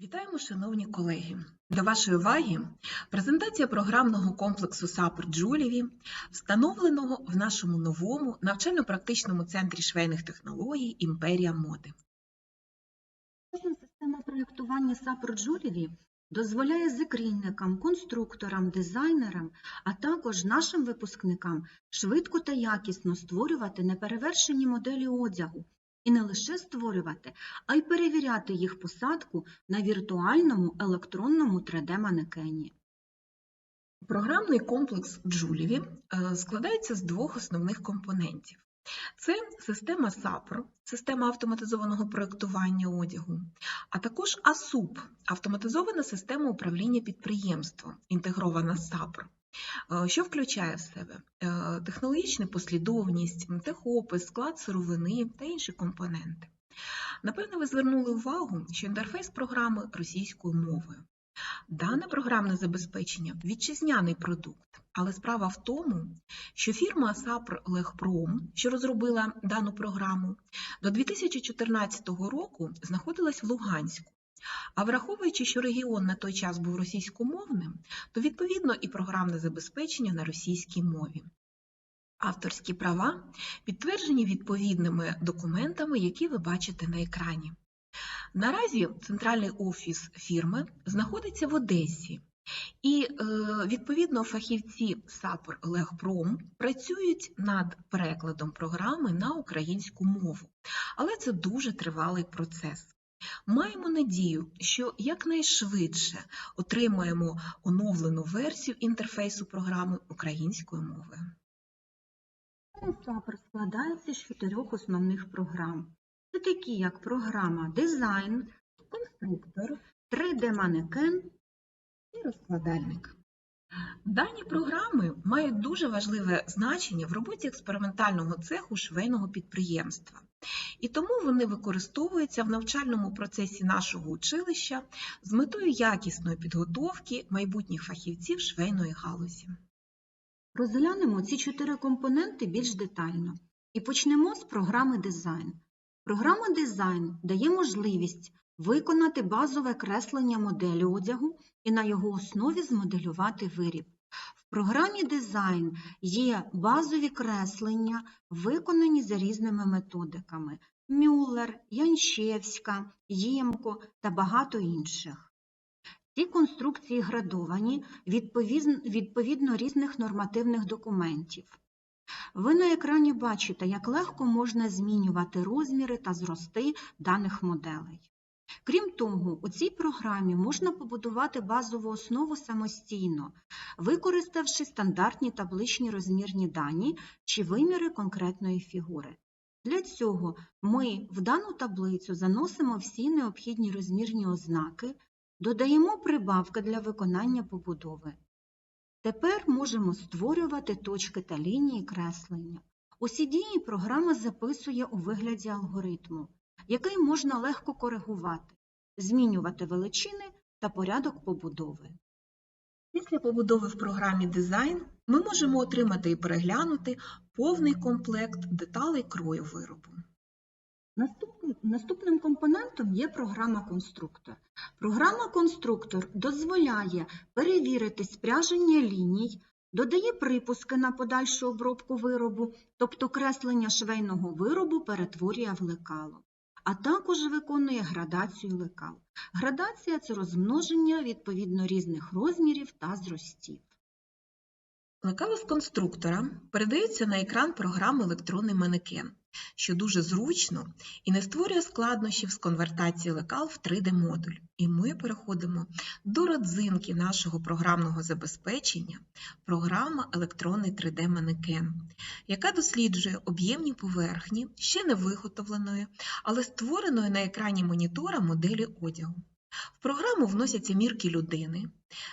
Вітаємо, шановні колеги! До вашої уваги презентація програмного комплексу САПР Джулєві, встановленого в нашому новому навчально-практичному центрі швейних технологій Імперія моди. Система проєктування SAP Джуліві дозволяє закрійникам, конструкторам, дизайнерам, а також нашим випускникам швидко та якісно створювати неперевершені моделі одягу і не лише створювати, а й перевіряти їх посадку на віртуальному електронному 3D-манекені. Програмний комплекс Джулєві е, складається з двох основних компонентів. Це система SAPR, система автоматизованого проєктування одягу, а також ASUP – автоматизована система управління підприємством, інтегрована SAPR, е, що включає в себе е, технологічну послідовність, техопис, склад сировини та інші компоненти. Напевно, ви звернули увагу, що інтерфейс програми російською мовою. Дане програмне забезпечення вітчизняний продукт, але справа в тому, що фірма SAPR Легпром, що розробила дану програму, до 2014 року знаходилась в Луганську. А враховуючи, що регіон на той час був російськомовним, то відповідно і програмне забезпечення на російській мові. Авторські права підтверджені відповідними документами, які ви бачите на екрані. Наразі центральний офіс фірми знаходиться в Одесі, і е, відповідно фахівці САПР Легпром працюють над перекладом програми на українську мову, але це дуже тривалий процес. Маємо надію, що якнайшвидше отримаємо оновлену версію інтерфейсу програми українською мовою. SAP складається з чотирьох основних програм. Це такі, як програма дизайн, конструктор, 3D-манекен і розкладальник. Дані програми мають дуже важливе значення в роботі експериментального цеху швейного підприємства, і тому вони використовуються в навчальному процесі нашого училища з метою якісної підготовки майбутніх фахівців швейної галузі. Розглянемо ці чотири компоненти більш детально і почнемо з програми дизайн. Програма дизайн дає можливість виконати базове креслення моделі одягу і на його основі змоделювати виріб. В програмі дизайн є базові креслення, виконані за різними методиками Мюллер, Янщевська, Ємко та багато інших. Ці конструкції градовані відповідно різних нормативних документів. Ви на екрані бачите, як легко можна змінювати розміри та зрости даних моделей. Крім того, у цій програмі можна побудувати базову основу самостійно, використавши стандартні табличні розмірні дані чи виміри конкретної фігури. Для цього ми в дану таблицю заносимо всі необхідні розмірні ознаки, додаємо прибавки для виконання побудови. Тепер можемо створювати точки та лінії креслення. Усі дії програма записує у вигляді алгоритму, який можна легко коригувати, змінювати величини та порядок побудови. Після побудови в програмі дизайн ми можемо отримати і переглянути повний комплект деталей крою виробу. Наступним, компонентом є програма конструктор. Програма конструктор дозволяє перевірити спряження ліній, додає припуски на подальшу обробку виробу, тобто креслення швейного виробу перетворює в лекало, а також виконує градацію лекал. Градація це розмноження відповідно різних розмірів та зростів. Лекало конструктора передається на екран програми електронний манекен, що дуже зручно і не створює складнощів з конвертації лекал в 3D-модуль. І ми переходимо до родзинки нашого програмного забезпечення програма електронний 3D-манекен, яка досліджує об'ємні поверхні ще не виготовленої, але створеної на екрані монітора моделі одягу. В програму вносяться мірки людини,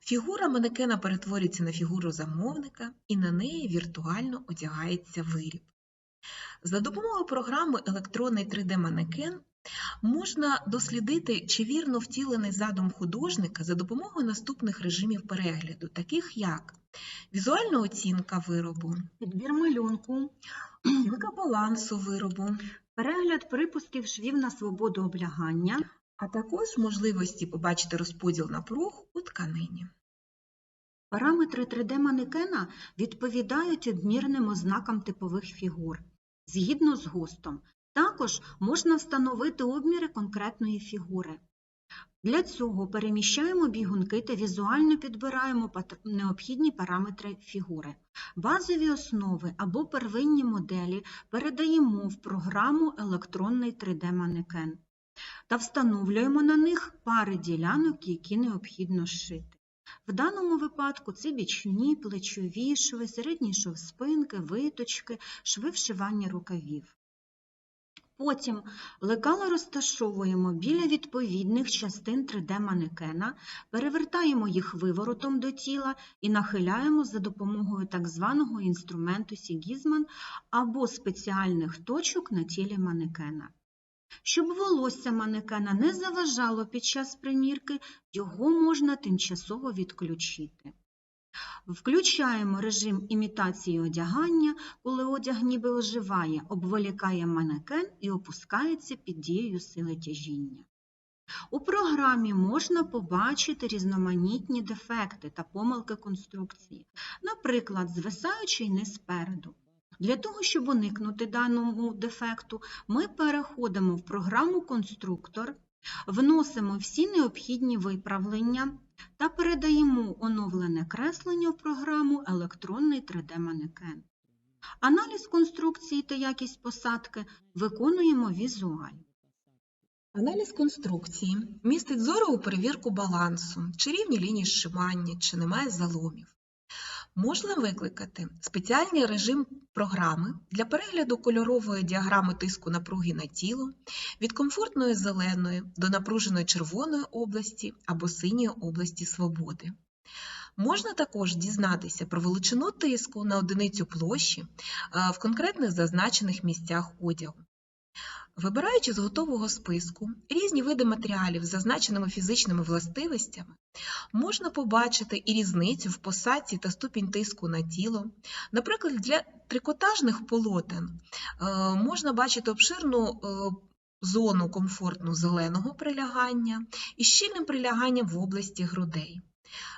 фігура манекена перетворюється на фігуру замовника і на неї віртуально одягається виріб. За допомогою програми електронний 3D-манекен можна дослідити, чи вірно втілений задум художника за допомогою наступних режимів перегляду, таких як візуальна оцінка виробу, Підбір малюнку, оцінка балансу виробу, перегляд припусків швів на свободу облягання, а також можливості побачити розподіл напруг у тканині. Параметри 3D-манекена відповідають обмірним ознакам типових фігур згідно з ГОСТом. Також можна встановити обміри конкретної фігури. Для цього переміщаємо бігунки та візуально підбираємо необхідні параметри фігури. Базові основи або первинні моделі передаємо в програму електронний 3D-манекен та встановлюємо на них пари ділянок, які необхідно зшити. В даному випадку це бічні, плечові шви, середній шов спинки, виточки, шви вшивання рукавів. Потім лекала розташовуємо біля відповідних частин 3D-манекена, перевертаємо їх виворотом до тіла і нахиляємо за допомогою так званого інструменту Сігізман або спеціальних точок на тілі манекена. Щоб волосся манекена не заважало під час примірки, його можна тимчасово відключити. Включаємо режим імітації одягання, коли одяг ніби оживає, обволікає манекен і опускається під дією сили тяжіння. У програмі можна побачити різноманітні дефекти та помилки конструкції, наприклад, звисаючий низ спереду. Для того, щоб уникнути даному дефекту, ми переходимо в програму Конструктор, вносимо всі необхідні виправлення та передаємо оновлене креслення в програму Електронний 3D-манекен. Аналіз конструкції та якість посадки виконуємо візуально. Аналіз конструкції містить зорову перевірку балансу, чи рівні лінії зшивання, чи немає заломів. Можна викликати спеціальний режим програми для перегляду кольорової діаграми тиску напруги на тіло від комфортної зеленої до напруженої червоної області або синьої області свободи. Можна також дізнатися про величину тиску на одиницю площі е, в конкретних зазначених місцях одягу. Вибираючи з готового списку різні види матеріалів з зазначеними фізичними властивостями, можна побачити і різницю в посадці та ступінь тиску на тіло. Наприклад, для трикотажних полотен е, можна бачити обширну е, зону комфортну зеленого прилягання і щільним приляганням в області грудей.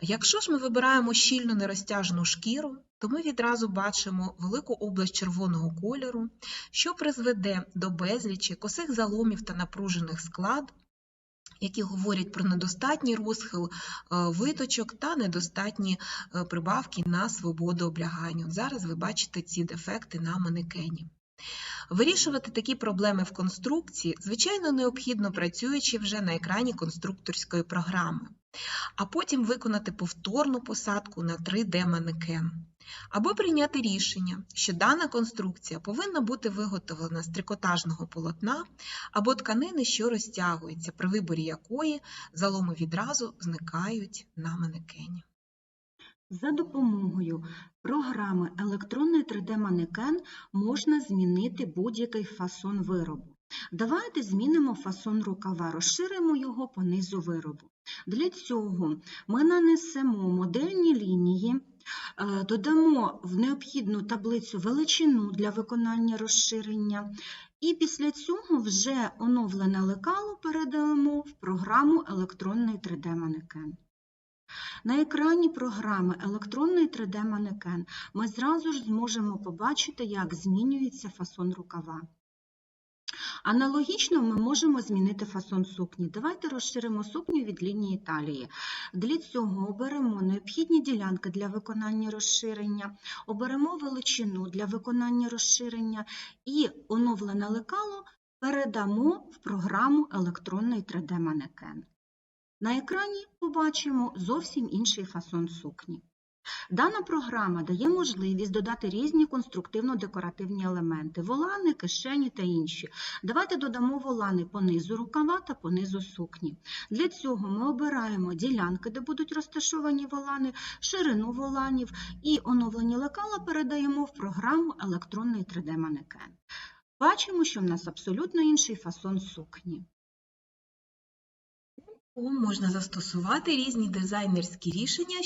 Якщо ж ми вибираємо щільно нерозтяжну шкіру, то ми відразу бачимо велику область червоного кольору, що призведе до безлічі косих заломів та напружених склад, які говорять про недостатній розхил е, виточок та недостатні е, прибавки на свободу облягання. Зараз ви бачите ці дефекти на манекені. Вирішувати такі проблеми в конструкції, звичайно, необхідно працюючи вже на екрані конструкторської програми, а потім виконати повторну посадку на 3D-манекен. Або прийняти рішення, що дана конструкція повинна бути виготовлена з трикотажного полотна або тканини, що розтягується, при виборі якої заломи відразу зникають на манекені. За допомогою програми Електронний 3D-манекен можна змінити будь-який фасон виробу. Давайте змінимо фасон рукава, розширимо його по низу виробу. Для цього ми нанесемо модельні лінії, е, додамо в необхідну таблицю величину для виконання розширення, і після цього вже оновлене лекало передаємо в програму Електронний 3D-манекен. На екрані програми Електронний 3D-манекен ми зразу ж зможемо побачити, як змінюється фасон рукава. Аналогічно ми можемо змінити фасон сукні. Давайте розширимо сукню від лінії талії. Для цього оберемо необхідні ділянки для виконання розширення, оберемо величину для виконання розширення і оновлене лекало передамо в програму Електронний 3D-манекен. На екрані побачимо зовсім інший фасон сукні. Дана програма дає можливість додати різні конструктивно-декоративні елементи – волани, кишені та інші. Давайте додамо волани по низу рукава та по низу сукні. Для цього ми обираємо ділянки, де будуть розташовані волани, ширину воланів і оновлені лекала передаємо в програму Електронний 3D-манекен. Бачимо, що в нас абсолютно інший фасон сукні. Можна застосувати різні дизайнерські рішення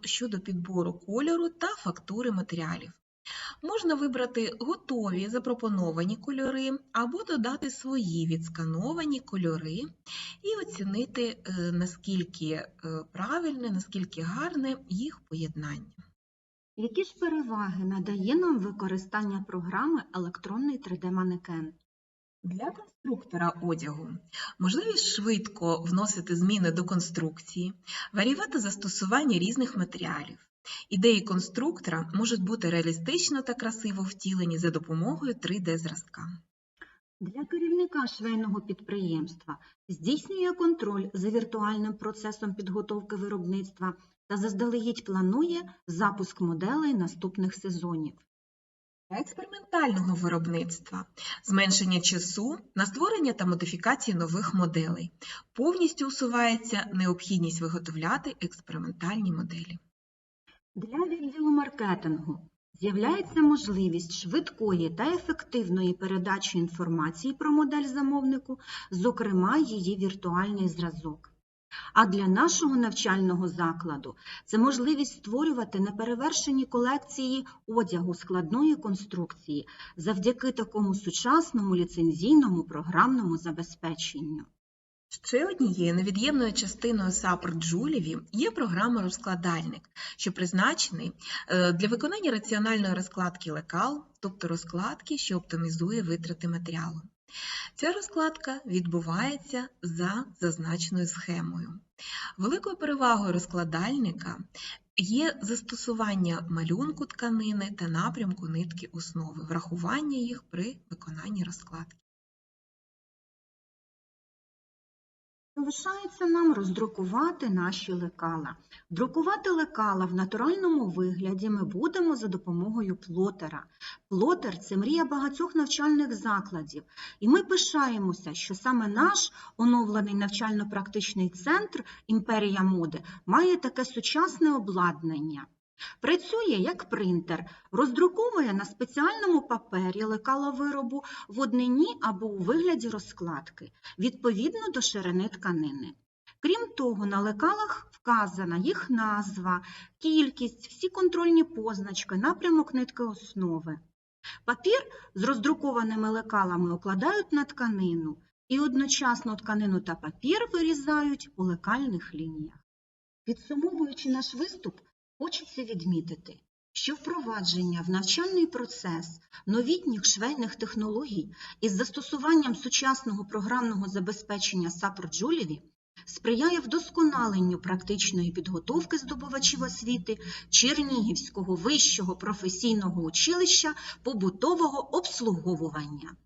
щодо підбору кольору та фактури матеріалів. Можна вибрати готові запропоновані кольори або додати свої відскановані кольори і оцінити, е, наскільки е, правильне, наскільки гарне їх поєднання. Які ж переваги надає нам використання програми електронний 3D-манекен? Для конструктора одягу можливість швидко вносити зміни до конструкції, варіювати застосування різних матеріалів. Ідеї конструктора можуть бути реалістично та красиво втілені за допомогою 3D-зразка. Для керівника швейного підприємства здійснює контроль за віртуальним процесом підготовки виробництва та заздалегідь планує запуск моделей наступних сезонів. Експериментального виробництва зменшення часу на створення та модифікації нових моделей. Повністю усувається необхідність виготовляти експериментальні моделі. Для відділу маркетингу з'являється можливість швидкої та ефективної передачі інформації про модель замовнику, зокрема її віртуальний зразок. А для нашого навчального закладу це можливість створювати неперевершені колекції одягу складної конструкції завдяки такому сучасному ліцензійному програмному забезпеченню. Ще однією невід'ємною частиною SAP Джуліві є програма розкладальник, що призначений е, для виконання раціональної розкладки лекал, тобто розкладки, що оптимізує витрати матеріалу. Ця розкладка відбувається за зазначеною схемою. Великою перевагою розкладальника є застосування малюнку тканини та напрямку нитки основи, врахування їх при виконанні розкладки. Залишається нам роздрукувати наші лекала. Друкувати лекала в натуральному вигляді ми будемо за допомогою плотера. Плотер – це мрія багатьох навчальних закладів, і ми пишаємося, що саме наш оновлений навчально-практичний центр «Імперія моди» має таке сучасне обладнання. Працює як принтер, роздруковує на спеціальному папері лекала виробу в однині або у вигляді розкладки, відповідно до ширини тканини. Крім того, на лекалах вказана їх назва, кількість, всі контрольні позначки, напрямок нитки основи. Папір з роздрукованими лекалами окладають на тканину і одночасно тканину та папір вирізають у лекальних лініях. Підсумовуючи наш виступ, Хочеться відмітити, що впровадження в навчальний процес новітніх швейних технологій із застосуванням сучасного програмного забезпечення САПР Джуліві сприяє вдосконаленню практичної підготовки здобувачів освіти Чернігівського вищого професійного училища побутового обслуговування.